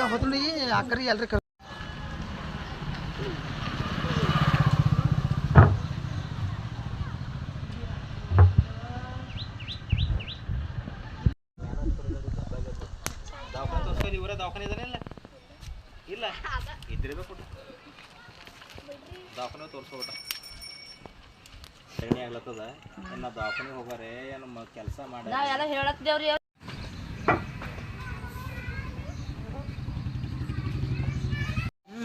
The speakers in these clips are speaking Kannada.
ಈಗ ಹೊತ್ತು ಅಕ್ಕರಿ ಎಲ್ರಿ ಕರ್ ದವಾಖಾನೆ ದವಾಖಾನೆ ಇದಾರೆ ಇಲ್ಲ ದವಾಖಾನೆ ಆಗ್ಲತ್ತದ ಏನ ದವಾಖಾನೆಗೆ ಹೋಗಾರೆ ಏನು ಕೆಲಸ ಮಾಡಿ ನಾವೆಲ್ಲ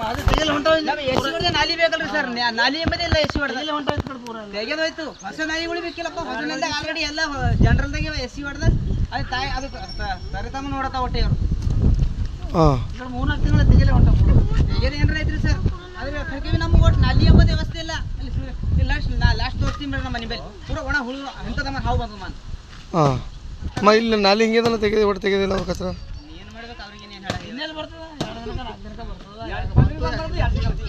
ಅದು ತೆಗೆಲ್ ಹೊಂಟಾವ ಎಸಿ ಹೊಡೆದ ನಾಲಿ ಬೇಕಲ್ರಿ ಸರ್. ನಾಲಿ ಎಂಬುದೇ ಇಲ್ಲ ಎಸಿ ಹೊಡೆದ ತೆಗೆಲ್ ಹೊಂಟಾವ ತೆಗೆದೋಯ್ತು. ಹೊಸ ನಾಲಿಗಳು ಬೇಕಿಲ್ಲಪ್ಪ ಹೊಸ ನಾಲಿದಾಗ ಆಲ್ರೆಡಿ ಎಲ್ಲ ಜನರಲ್ದಾಗ ಎಸಿ ಹೊಡೆದ. ಅದು ತಾಯಿ ಅದು ತರತಮ್ಮ ನೋಡತ್ತ ಹೊಟ್ಟೆ ಅವರು ಹಾಂ. ಈಗ ಮೂರ್ನಾಲ್ಕು ತಿಂಗಳ ತೆಗೆಲೆ ಹೊಂಟಾವ ತೆಗೆದು ಏನಾರ ಐತ್ರಿ ಸರ್? ಆದ್ರೆ ಕರ್ಕೇವಿ ನಮ್ಗೆ ಒಟ್ಟು ನಾಲಿ ಎಂಬುದು ವ್ಯವಸ್ಥೆ ಇಲ್ಲ. ಅಲ್ಲಿ ಲಾಸ್ಟ್ ಲಾಸ್ಟ್ ತೋರಿಸ್ತೀನಿ ಬಿಡ್ರಿ ನಮ್ಮ ಮನೆ ಮೇಲೆ. ಪೂರ ಒಣ ಹುಳು ಹಾವು ಬಂದ ಮಾನ್ ಮ ಇಲ್ಲಿ ನಾಲಿ ಹಿಂಗಿದಲ್ಲ ತೆಗೆದು ಒಟ್ಟು ತೆಗೆದಿಲ್ಲ ಅವ್ರ ಕಚ್ರ ಏನು ಮಾಡ್ಬೇಕು ಅವ್ರಿಗೆ ಏನು ಹೇಳ ಇನ್ನೆಲ್ಲಿ ಬರ್ತದ ಎರಡು ದಿನಕ್ಕೆ ನಾಲ್ಕು ದಿನಕ್ಕೆ ಬರ್ತದ ಬರ್ಲಿ ಹೊಂಟದ ಗಾಡಿ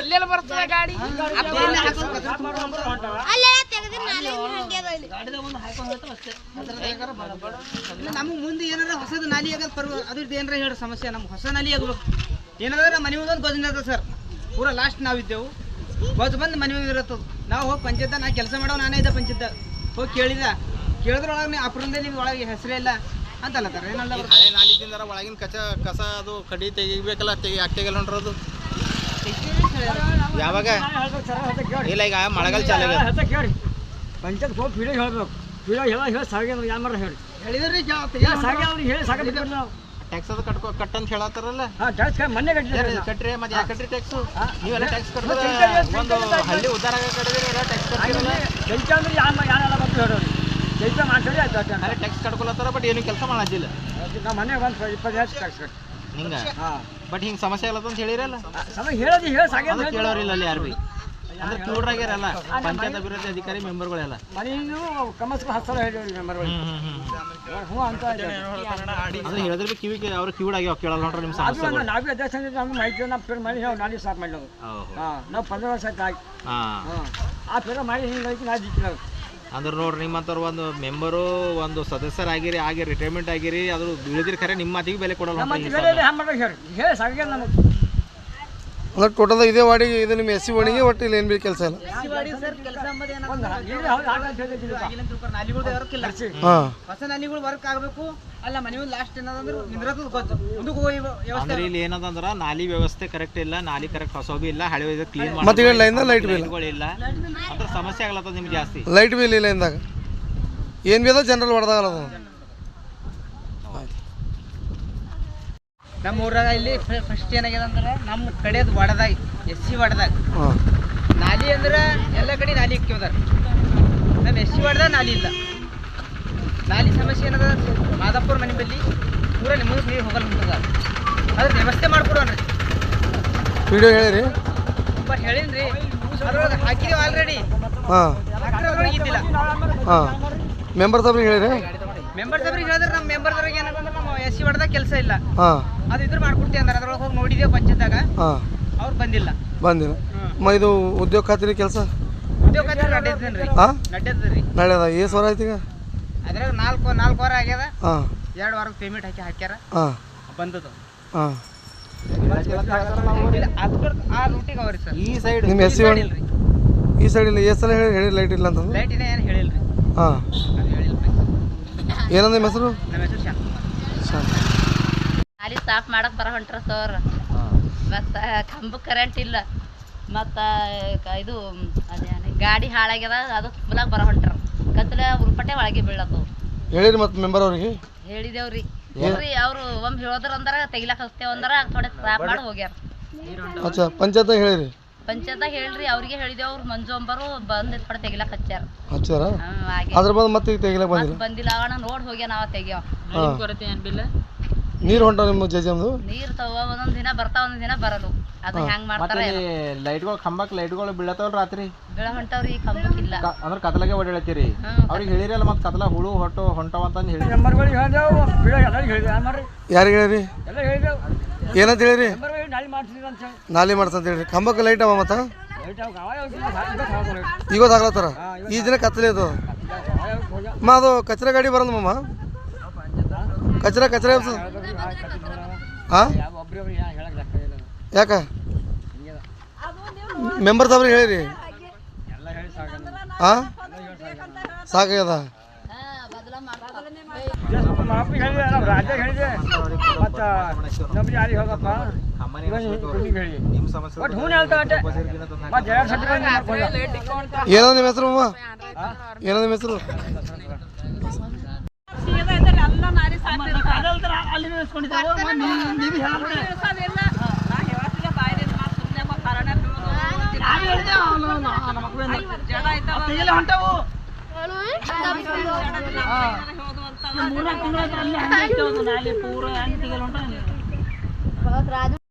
ಇಲ್ಲೆಲ್ಲ ಬರ್ತದ ಗಾಡಿ. ನಮ್ಗೆ ಮುಂದೆ ಏನಾರ ಹೊಸದು ನಾಲಿ ಆಗದ್ ಪರ್ವ ಅದ್ರದ್ದು ಏನಾರ ಹೇಳಿ ಸಮಸ್ಯೆ. ನಮ್ಗೆ ಹೊಸ ನಾಲಿ ಆಗ್ಬೇಕು. ಏನಾದ್ರೆ ನಮ್ಮ ಮನೆ ಮುಂದೆ ಒಂದು ಗೊಜ್ಜನ ಇರ್ತದೆ ಸರ್. ಪೂರ ಲಾಸ್ಟ್ ನಾವಿದ್ದೆವು ಗೊಜ್ಜು ಬಂದು ಮನೆ ಮುಂದೆ ಇರತ್ತದು. ನಾವು ಹೋಗಿ ಪಂಚಾಯತ್ ನಾ ಕೆಲಸ ಮಾಡೋ ನಾನೇ ಇದ್ದ ಪಂಚಾಯತ್ ಹೋಗಿ ಕೇಳಿದ. ಕೇಳಿದ್ರೊಳಗೆ ಅಪ್ರಂದೇ ನಿಮ್ಗೆ ಒಳಗೆ ಹೆಸರೇ ಇಲ್ಲ. ಏನಲ್ಲ ಈ ಹಳೆ ನಾಲಿದಿಂದಾರ ಒಳಗಿನ ಕಚ ಕಸ ಅದು ಕಡಿ ತೆಗಿಬೇಕಲ್ಲ ತೆಗಿ ಯಾಕೆ ತೆಗಿಯಲ್ಲ ಹೊಂಟ್ರದು? ಯಾವಾಗ? ಇಲ್ಲ ಈಗ ಮಳೆಗಾಲ ಚಾಲ. ಪಂಚಾಯತ್ ಹೋಗಿ ಪೀಡೆ ಹೇಳ್ಬೇಕು. ಪೀಡೆ ಹೇಳ ಹೇಳಿ ಸಾಗಿ ಏನು ಮಾಡ್ರಿ ಹೇಳಿ ಹೇಳಿದ್ರಿ ಸಾಗಿ ಅವ್ರಿಗೆ ಹೇಳಿ ಸಾಗಿ ನಾವು. ಟ್ಯಾಕ್ಸ್ ಅದು ಕಟ್ಕೊ ಕಟ್ ಅಂತ ಹೇಳತ್ತಾರಲ್ಲ? ಹಾಂ ಟ್ಯಾಕ್ಸ್ ಮೊನ್ನೆ ಕಟ್ಟಿದ್ದಾರೆ ಏನ್ ಕಟ್ರಿ ಮತ್ತೆ ಯಾಕೆ ಕಟ್ರಿ ಟ್ಯಾಕ್ಸ್ ನೀವೆಲ್ಲ ಟ್ಯಾಕ್ಸ್ ಒಂದು ಹಳ್ಳಿ ಉದ್ದಾರ ಕಟ್ಟಿದ್ರೆ ಟ್ಯಾಕ್ಸ್ ಕಟ್ಟಿರಲ್ಲ ಕೆಲಸ ಅಂದ್ರೆ ಯಾರು ಯಾರೆಲ್ಲ ಬಂದು ಹೇಳೋರು ಕೆಲಸ ಮಾಡ್ತಾರೆ ಆಯ್ತು ಅಷ್ಟೇ ಅರೆ ಟ್ಯಾಕ್ಸ್ ಕಟ್ಕೊಳತ್ತಾರ ಬಟ್ ಏನು ಕೆಲಸ ಮಾಡತ್ತಿಲ್ಲ ನಮ್ಮ ಮನೆ ಒಂದು ಇಪ್ಪತ್ತು ಹತ್ತು ಟ್ಯಾಕ್ಸ್ ಕಟ್ಟಿ ಹಿಂಗ ಹಾಂ. ಬಟ್ ಹಿಂಗ್ ಸಮಸ್ಯೆ ಇಲ್ಲ ಅಂತ ಹೇಳಿರಲ್ಲ ಸಮಯ ಹೇಳೋದು ಹೇಳಿ ಸಾಗಿ ಅದು ಕೇಳೋರಿಲ್ಲ ಅಲ್ಲಿ ಯಾರು ಬಿ ಅಂದ್ರೆ ಕ್ಯೂಡ್ರಾಗ್ಯಾರಲ್ಲ ಪಂಚಾಯತ್ ಅಭಿವೃದ್ಧಿ ಅಧಿಕಾರಿ ಮೆಂಬರ್ಗಳೆಲ್ಲ. ಮನೆಯೂ ಕಮಸ್ಕ ಹತ್ತು ಸಾವಿರ ಹೇಳಿ ಮೆಂಬರ್ಗಳು. ಹ್ಞೂ ಅಂತ ಅಂದ್ರೆ ಹೇಳಿದ್ರೆ ಬಿ ಕಿವಿ ಅವ್ರು ಕಿವಿಡ್ ಆಗ್ಯಾವ ಕೇಳಲ್ಲ ನೋಡ್ರಿ ನಿಮ್ಮ ಅದು ಸಮಸ್ಯೆಗಳು. ನಾವೇ ಅಧ್ಯಕ್ಷ ನಮ್ಗೆ ಮಾಹಿತಿ ನಮ್ಮ ಪೇರ್ ಮಾಡಿ ಹೇಳಿ ನಾಳೆ ಸ್ಟಾರ್ಟ್ ಮಾಡಿಲ್ಲ ಹೌದು. ಹಾಂ ನಾವು ಪಂದ್ರ ವರ್ಷ ಆಯ್ತು ಆಯ್ತು. ಹಾ. ಹಾಂ. ಆ ಪೇರ ಮಾಡಿ ಹಿಂಗೆ ನಾ ದಿಕ್ಕಿಲ್ಲ ಅಂದ್ರೆ ನೋಡ್ರಿ ನಿಮ್ಮಂತವ್ರು ಒಂದು ಮೆಂಬರು ಒಂದು ಸದಸ್ಯರಾಗಿರಿ ಆಗಿ ರಿಟೈರ್ಮೆಂಟ್ ಆಗಿರಿ ಅದು ಬೀಳದಿರಿ ಖರೆ ನಿಮ್ಮ ಮಾತಿಗೆ ಬೆಲೆ ಕೊಡಲ್ಲ ಅಂದ್ರೆ ಟೋಟಲ್ ಇದೇ ವಾಡಿಗೆ ಇದು ನಿಮ್ಮ ಎಸ್ ಸಿ ವಾಡಿಗೆ ಒಟ್ಟು ಇಲ್ಲಿ ಏನು ಬಿ ಕೆಲಸ ಇಲ್ಲ. ನಾಲಿಗಳು ವರ್ಕ್ ಇಲ್ಲ ಹಾಂ. ಹೊಸ ನಾಲಿಗಳು ವರ್ಕ್ ಆಗಬೇಕು. ಅಲ್ಲ ಮನೆ ಲಾಸ್ಟ್ ಏನದಂದ್ರೆ ಗೊತ್ತು. ಮುಂದಕ್ಕೆ ಹೋಗಿ ವ್ಯವಸ್ಥೆ ಅಂದ್ರೆ ಇಲ್ಲಿ ಏನದಂದ್ರ ನಾಲಿ ವ್ಯವಸ್ಥೆ ಕರೆಕ್ಟ್ ಇಲ್ಲ ನಾಲಿ ಕರೆಕ್ಟ್ ಹೊಸ ಬಿ ಇಲ್ಲ ಹಳೆ ಕ್ಲೀನ್ ಮತ್ತೆ ಲೈಟ್ ಬಿಲ್ ಇಲ್ಲ. ಅದ್ರ ಸಮಸ್ಯೆ ಆಗ್ಲತ್ತದ ನಿಮ್ಗೆ ಜಾಸ್ತಿ? ಲೈಟ್ ಬಿಲ್ ಇಲ್ಲ ಇಂದಾಗ ಏನು ಬಿ ಅದ ಜನರಲ್ ಹೊಡೆದಾಗಲ್ಲ ನಮ್ಮ ಊರಾಗ ಇಲ್ಲಿ ಫಸ್ಟ್ ಏನಾಗ್ಯದ ಅಂದ್ರೆ ನಮ್ಮ ಕಡೆದು ವಡದಾಗ ಎಸ್ ಸಿ ವಡದಾಗ ನಾಲಿ ಅಂದ್ರೆ ಎಲ್ಲ ಕಡೆ ನಾಲಿ ಇಕ್ಕಿದಾರ ನಮ್ಮ ಎಸ್ ಸಿ ವಡದಾಗ ನಾಲಿ ಇಲ್ಲ. ನಾಲಿ ಸಮಸ್ಯೆ ಏನದ? ಮಾದಾಪುರ ಮನೆ ಬಲ್ಲಿ ಪೂರ ನಿಮಗೆ ನೀರು ಹೋಗಲ್ಲ ಹೊಂಟದ ಅದ್ರ ವ್ಯವಸ್ಥೆ ಮಾಡ್ಕೊಡೋಣ್ರಿ ವಿಡಿಯೋ ಹೇಳಿರಿ. ಬಟ್ ಹೇಳಿನ್ರಿ. ಅದ್ರೊಳಗೆ ಹಾಕಿದೀವಿ ಆಲ್ರೆಡಿ ಹಾಂ. ಇದ್ದಿಲ್ಲ. ಹಾಂ. ಮೆಂಬರ್ ಸಾಬ್ರಿಗೆ ಹೇಳಿರಿ. ಮೆಂಬರ್ ಸಾಬ್ರಿಗೆ ಹೇಳಿದ್ರೆ ನಮ್ಮ ಮೆಂಬರ್ದವ್ರಿಗೆ ಏನಂದ್ರೆ ನಮ್ಮ ಎಸ್ ಸಿ ವಡದಾಗ ಕೆಲಸ ಇಲ್ಲ. ಹಾಂ. ಅದು ಇದ್ರ ಮಾಡ್ಕೊಡ್ತೀವಿ ಅಂದ್ರೆ ಅದ್ರೊಳಗೆ ಹೋಗಿ ನೋಡಿದೆ ಪಂಚಾಯತ್ದಾಗ. ಹಾಂ. ಅವ್ರು ಬಂದಿಲ್ಲ. ಬಂದಿಲ್ಲ. ಮ ಇದು ಉದ್ಯೋಗ ಖಾತ್ರಿ ಕೆಲಸ? ಉದ್ಯೋಗ ಖಾತ್ರಿ ರೀ. ಹಾಂ? ನಡ್ಯದ್ರಿ ನಾಳೆ ಅದ ಏಸು ವಾರ ಆಯ್ತು ಈಗ? ಅದ್ರಾಗ ನಾಲ್ಕು ನಾಲ್ಕು ವಾರ ಆಗ್ಯದ. ಹಾಂ. ಎರಡು ವಾರಕ್ಕೆ ಪೇಮೆಂಟ್ ಹಾಕಿ ಹಾಕ್ಯಾರ. ಹಾಂ. ಬಂದದ್ದು. ಹಾಂ. ಆ ರೂಟಿಗೆ ಅವ್ರಿ ಸರ್. ಈ ಸೈಡ್ ನಿಮ್ಮ ಎಸ್ ಸಿ ಈ ಸೈಡ್ ಇಲ್ಲ. ಎಷ್ಟು ಸಲ ಹೇಳಿ ಹೇಳಿ ಲೈಟ್ ಇಲ್ಲ ಅಂತಂದು ಲೈಟ್ ಇದೆ ಏನು ರೀ ಹಾಂ. ಏನಂದ ನಿಮ್ಮ ಹೆಸರು? ನಮ್ಮ ಹೆಸರು ಅಲ್ಲಿ ಸಾಫ್ ಮಾಡಕ್ ಬರ ಹೊಂಟ್ರ ಸರ್. ಮತ್ತ ಕಂಬ ಕರೆಂಟ್ ಇಲ್ಲ. ಮತ್ತ ಇದು ಅದೇನು ಗಾಡಿ ಹಾಳಾಗ್ಯದ ಅದು ತುಂಬಲಾಗ ಬರ ಹೊಂಟ್ರ. ಕತ್ಲೆ ಉರ್ಪಟ್ಟೆ ಒಳಗೆ ಬೀಳದು ಹೇಳಿರಿ ಮತ್ತೆ ಮೆಂಬರ್ ಅವ್ರಿಗೆ. ಹೇಳಿದೇವ್ರಿ. ಹೇಳ್ರಿ ಅವ್ರು ಒಮ್ಮೆ ಹೇಳೋದ್ರ ಅಂದ್ರ ತೆಗಿಲಾಕ ಹಚ್ತೇವ ಅಂದ್ರ ಥೋಡೆ ಸಾಫ್ ಮಾಡಿ ಹೋಗ್ಯಾರ. ಅಚ್ಚಾ ಪಂಚಾಯತ್ದಾಗ ಹೇಳಿರಿ. ಪಂಚಾಯತ್ದಾಗ ಹೇಳ್ರಿ ಅವ್ರಿಗೆ ಹೇಳಿದೆ ಅವ್ರು ಮಂಜು ಅಂಬರು ಬಂದು ಥೋಡೆ ತೆಗಿಲಾಕ ಹಚ್ಚಾರ ಹಚ್ಚಾರ ಹ್ಮ್, ಹಾಗೆ. ಅದ್ರ ಬಂದು ಮತ್ತೆ ಈಗ ತೆಗಿಲಕ್ಕೆ ಬಂದಿಲ್ಲ? ಮತ್ತ್ ಬಂದಿಲ್ಲ ಅಣ್ಣ ನೋಡಿ ಹೋಗ್ಯ ನಾವ ತೆಗಿಯೋ. ಹಾಂ. ನೀರು ಹೊಂಟ ನಿಮ್ಮ ಜಜಮ್ದು ನೀರ್ ತಗೋ ಒಂದೊಂದ್ ದಿನ ಬರ್ತಾವ ಒಂದೊಂದ್ ದಿನ ಬರಲು ಅದು ಹೆಂಗ್ ಮಾಡ್ತಾರ ಮತ್ತೆ ಲೈಟ್ಗಳು ಖಂಬಕ್ ಲೈಟ್ಗಳು ಬೀಳತ್ತವಲ್ಲ ರಾತ್ರಿ? ಬೆಳ ಹೊಂಟವ್ರಿ ಕಂಬಕ್ಕಿಲ್ಲ. ಕ- ಅಂದ್ರೆ ಕತ್ಲಾಗೆ ಓಡಾಡತ್ತೀರಿ? ಹ್ಮ್. ಅವ್ರಿಗೆ ಹೇಳಿರಲ್ಲ ಮತ್ತೆ ಕತ್ಲ ಹುಳು ಹೊಟ್ಟು ಹೊಂಟವ ಅಂತ ಹೇಳಿ. ಮೆಂಬರ್ಗಳಿಗೆ ಹೇಳಿದೆವು ಬಿಡ ಎಲ್ಲರಿಗೆ ಹೇಳಿದೆ ಏನು ಮಾಡ್ರಿ ಯಾರಿಗೆ ಹೇಳಿರಿ? ಎಲ್ಲ ಹೇಳಿದೆವು ಏನಂತ ಹೇಳಿರಿ? ನಾಳೆ ಅಂತ ಹೇಳಿ. ನಾಲಿ ಮಾಡ್ಸಂತ ಹೇಳಿರಿ. ಕಂಬಕ್ಕೆ ಲೈಟ್ ಅವ ಮತ್ತ? ಲೈಟ್ ಅವಾಗ ಇವತ್ತು ಆಗ್ಲತ್ತಾರ ಈ ದಿನ ಕತ್ತಲೆ ಅದು. ಹೋಗ್ಯ ಮಾ ಅದು ಕಚ್ರೆ ಗಾಡಿ ಬರಲ್ಲ ಮಮ್ಮ ಕಚ್ರೆ ಕಚರ ಹಾಂ ಒಬ್ರೊಬ್ರು ಏನು ಹೇಳಕ್ ಲೆಕ್ಕ ಇಲ್ಲ. ಯಾಕ? ಮೆಂಬರ್ ಸಾಬ್ರಿಗೆ ಹೇಳಿರಿ ಎಲ್ಲ ಹೇಳಿ ಹಾಂ ಸಾಕಾಗ್ಯದ? ನಮ್ಮ ಅಪ್ಪ ಹೇಳಿದೆ ನಮ್ಮ ರಾಜ ಹೇಳಿದೆ ಮತ್ತು ನಮ್ಗೆ ಯಾರಿಗೆ ಹೋಗಪ್ಪ ಅಮ್ಮನೇ ಇವಾಗ ನಿಮ್ಗೆ ಹೇಳಿ ನಿಮ್ಮ ಸಮಸ್ಯೆ ಒಟ್ಟು ಹ್ಞೂ ಹೇಳ್ತಾ ಅಟ್ಟೆ ಮತ್ತೆ ಎರಡು ಸತಿ ಬಂದು ಮಾಡ್ಕೊಳ್ಳ ಏನೋ ನಿಮ್ಮ ಹೆಸರು ಅಮ್ಮ ಏನೋ ನಿಮ್ಮ ಹೆಸರು ಅಲ್ಲಿ ನಿಲ್ಸ್ಕೊಂಡಿದ್ದಾವೆ. ನೀವು- ನೀವು ಹೇಳ್ಬಿಡಿ. ನಾವ್ ಹೇಳ್ದೆ, ಅವ್ನು- ಅವ್ನು- ನಮ್ಮ ಮಕ್ಳು ಏನು- ಅವ್ ತೆಗಿಲೆ ಹೊಂಟವು. ಹಾ. ಮೂರ್ನಾಲ್ಕು ತಿಂಗಳು ಆಯ್ತು, ಅಲ್ಲಿ ಹಂಗೆ ಇತ್ತು ಅದು ನಾಲಿ ಪೂರ ಹಂಗೆ ತೆಗಿಲೆ ಹೊಂಟವು.